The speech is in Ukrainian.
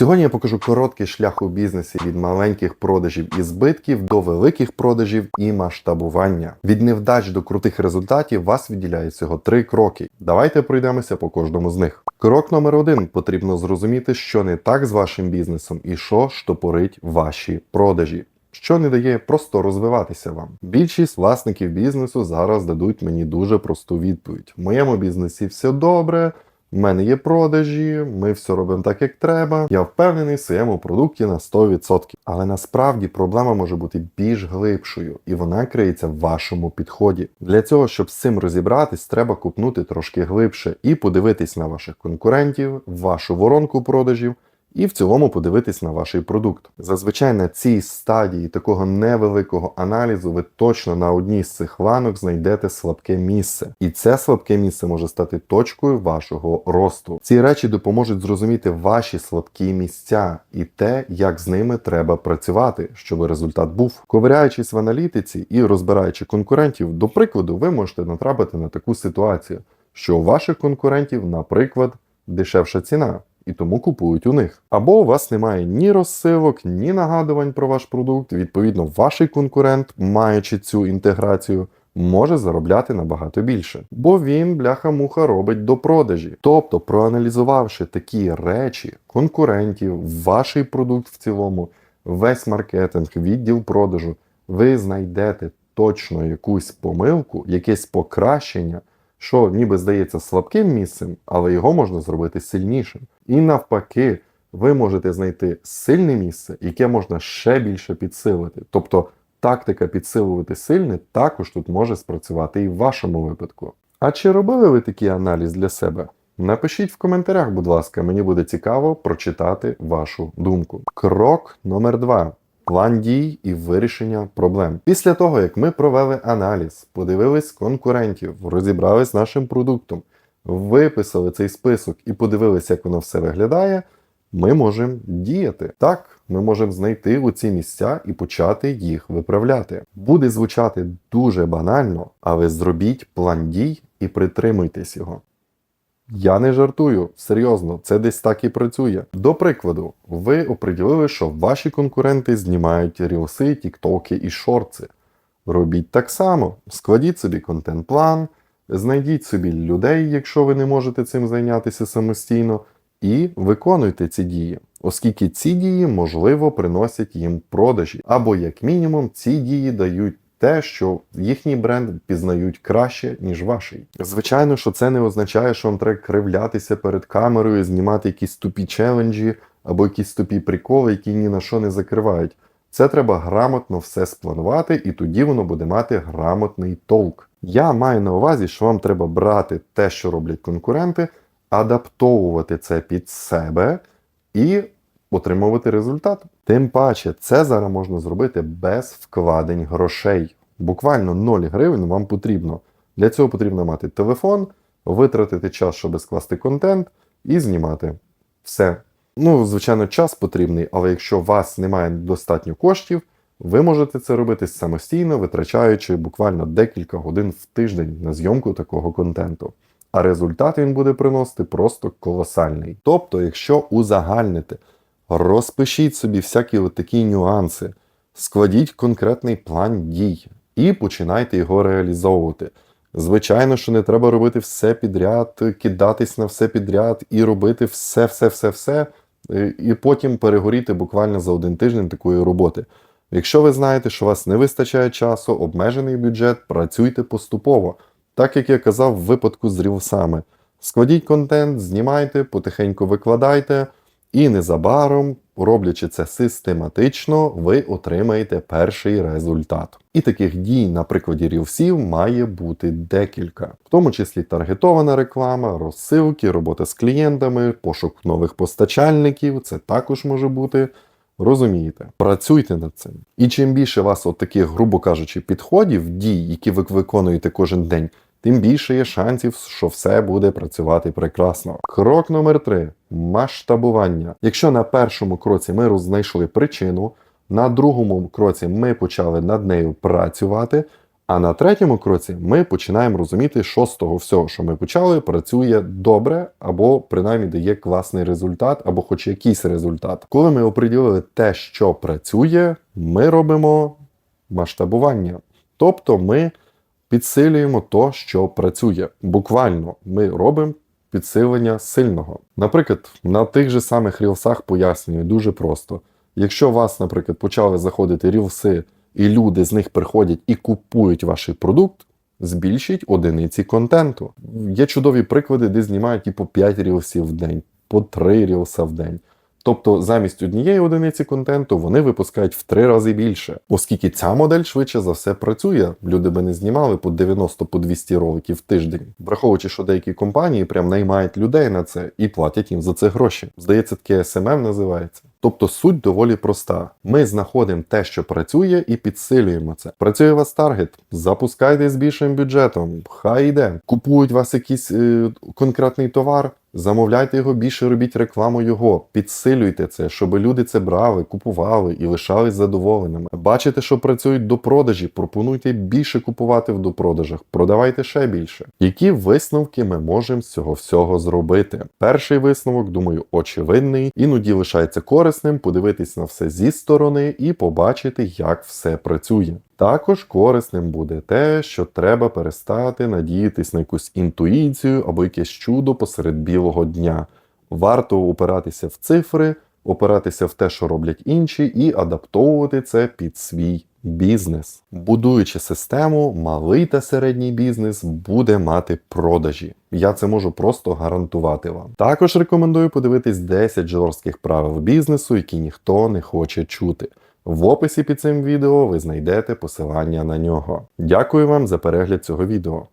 Сьогодні я покажу короткий шлях у бізнесі від маленьких продажів і збитків до великих продажів і масштабування. Від невдач до крутих результатів вас відділяє всього три кроки. Давайте пройдемося по кожному з них. Крок номер один: потрібно зрозуміти, що не так з вашим бізнесом і що штопорить ваші продажі. Що не дає просто розвиватися вам. Більшість власників бізнесу зараз дадуть мені дуже просту відповідь: в моєму бізнесі все добре. В мене є продажі, ми все робимо так, як треба. Я впевнений в своєму продукті на 100%. Але насправді проблема може бути більш глибшою, і вона криється в вашому підході. Для цього, щоб з цим розібратись, треба купнути трошки глибше і подивитись на ваших конкурентів, вашу воронку продажів. І в цілому подивитись на ваш продукт. Зазвичай на цій стадії такого невеликого аналізу ви точно на одній з цих ланок знайдете слабке місце. І це слабке місце може стати точкою вашого росту. Ці речі допоможуть зрозуміти ваші слабкі місця і те, як з ними треба працювати, щоб результат був. Ковиряючись в аналітиці і розбираючи конкурентів, до прикладу, ви можете натрапити на таку ситуацію, що у ваших конкурентів, наприклад, дешевша ціна і тому купують у них. Або у вас немає ні розсилок, ні нагадувань про ваш продукт. Відповідно, ваш конкурент, маючи цю інтеграцію, може заробляти набагато більше, бо він, бляха-муха, робить до продажі. Тобто, проаналізувавши такі речі, конкурентів, ваш продукт в цілому, весь маркетинг, відділ продажу, ви знайдете точно якусь помилку, якесь покращення що ніби здається слабким місцем, але його можна зробити сильнішим. І навпаки, ви можете знайти сильне місце, яке можна ще більше підсилити. Тобто тактика підсилувати сильне також тут може спрацювати і в вашому випадку. А чи робили ви такий аналіз для себе? Напишіть в коментарях, будь ласка, мені буде цікаво прочитати вашу думку. Крок номер два план дій і вирішення проблем. Після того, як ми провели аналіз, подивились конкурентів, розібрались з нашим продуктом, виписали цей список і подивилися, як воно все виглядає, ми можемо діяти. Так, ми можемо знайти у ці місця і почати їх виправляти. Буде звучати дуже банально, але зробіть план дій і притримуйтесь його. Я не жартую, серйозно, це десь так і працює. До прикладу, ви оприділили, що ваші конкуренти знімають рілси, тіктоки і шорти. Робіть так само, складіть собі контент-план, знайдіть собі людей, якщо ви не можете цим зайнятися самостійно, і виконуйте ці дії, оскільки ці дії, можливо, приносять їм продажі, або, як мінімум, ці дії дають те, що їхній бренд пізнають краще, ніж ваший. Звичайно, що це не означає, що вам треба кривлятися перед камерою, знімати якісь тупі челенджі або якісь тупі приколи, які ні на що не закривають. Це треба грамотно все спланувати, і тоді воно буде мати грамотний толк. Я маю на увазі, що вам треба брати те, що роблять конкуренти, адаптовувати це під себе і отримувати результат. Тим паче, це зараз можна зробити без вкладень грошей. Буквально 0 гривень вам потрібно. Для цього потрібно мати телефон, витратити час, щоб скласти контент і знімати. Все. Ну, звичайно, час потрібний, але якщо у вас немає достатньо коштів, ви можете це робити самостійно, витрачаючи буквально декілька годин в тиждень на зйомку такого контенту. А результат він буде приносити просто колосальний. Тобто, якщо узагальнити, Розпишіть собі всякі такі нюанси, складіть конкретний план дій і починайте його реалізовувати. Звичайно, що не треба робити все підряд, кидатись на все підряд і робити все-все-все-все, е, і потім перегоріти буквально за один тиждень такої роботи. Якщо ви знаєте, що у вас не вистачає часу, обмежений бюджет, працюйте поступово. Так як я казав в випадку з рілсами. Складіть контент, знімайте, потихеньку викладайте. І незабаром, роблячи це систематично, ви отримаєте перший результат. І таких дій на прикладі рілсів має бути декілька, в тому числі таргетована реклама, розсилки, робота з клієнтами, пошук нових постачальників. Це також може бути. Розумієте, працюйте над цим. І чим більше вас от таких, грубо кажучи, підходів, дій, які ви виконуєте кожен день, тим більше є шансів, що все буде працювати прекрасно. Крок номер три масштабування. Якщо на першому кроці ми знайшли причину, на другому кроці ми почали над нею працювати, А на третьому кроці ми починаємо розуміти, що з того всього, що ми почали, працює добре, або принаймні дає класний результат, або хоч якийсь результат. Коли ми оприділили те, що працює, ми робимо масштабування. Тобто ми підсилюємо то, що працює. Буквально ми робимо підсилення сильного. Наприклад, на тих же самих рілсах пояснюю дуже просто. Якщо вас, наприклад, почали заходити рілси, і люди з них приходять і купують ваш продукт, збільшіть одиниці контенту. Є чудові приклади, де знімають і по 5 рілсів в день, по 3 рілса в день. Тобто замість однієї одиниці контенту вони випускають в три рази більше, оскільки ця модель швидше за все працює. Люди би не знімали по 90 по 200 роликів в тиждень, враховуючи, що деякі компанії прям наймають людей на це і платять їм за це гроші. Здається, таке SMM називається. Тобто суть доволі проста. Ми знаходимо те, що працює, і підсилюємо це. Працює у вас таргет, запускайте з більшим бюджетом, хай йде. Купують вас якийсь е, конкретний товар, замовляйте його більше, робіть рекламу його, підсилюйте це, щоб люди це брали, купували і лишались задоволеними. Бачите, що працюють до продажі, пропонуйте більше купувати в допродажах, продавайте ще більше. Які висновки ми можемо з цього всього зробити? Перший висновок, думаю, очевидний. Іноді лишається корисним подивитись на все зі сторони і побачити, як все працює. Також корисним буде те, що треба перестати надіятись на якусь інтуїцію або якесь чудо посеред білого дня. Варто опиратися в цифри, опиратися в те, що роблять інші, і адаптовувати це під свій бізнес. Будуючи систему, малий та середній бізнес буде мати продажі. Я це можу просто гарантувати вам. Також рекомендую подивитись 10 жорстких правил бізнесу, які ніхто не хоче чути. В описі під цим відео ви знайдете посилання на нього. Дякую вам за перегляд цього відео.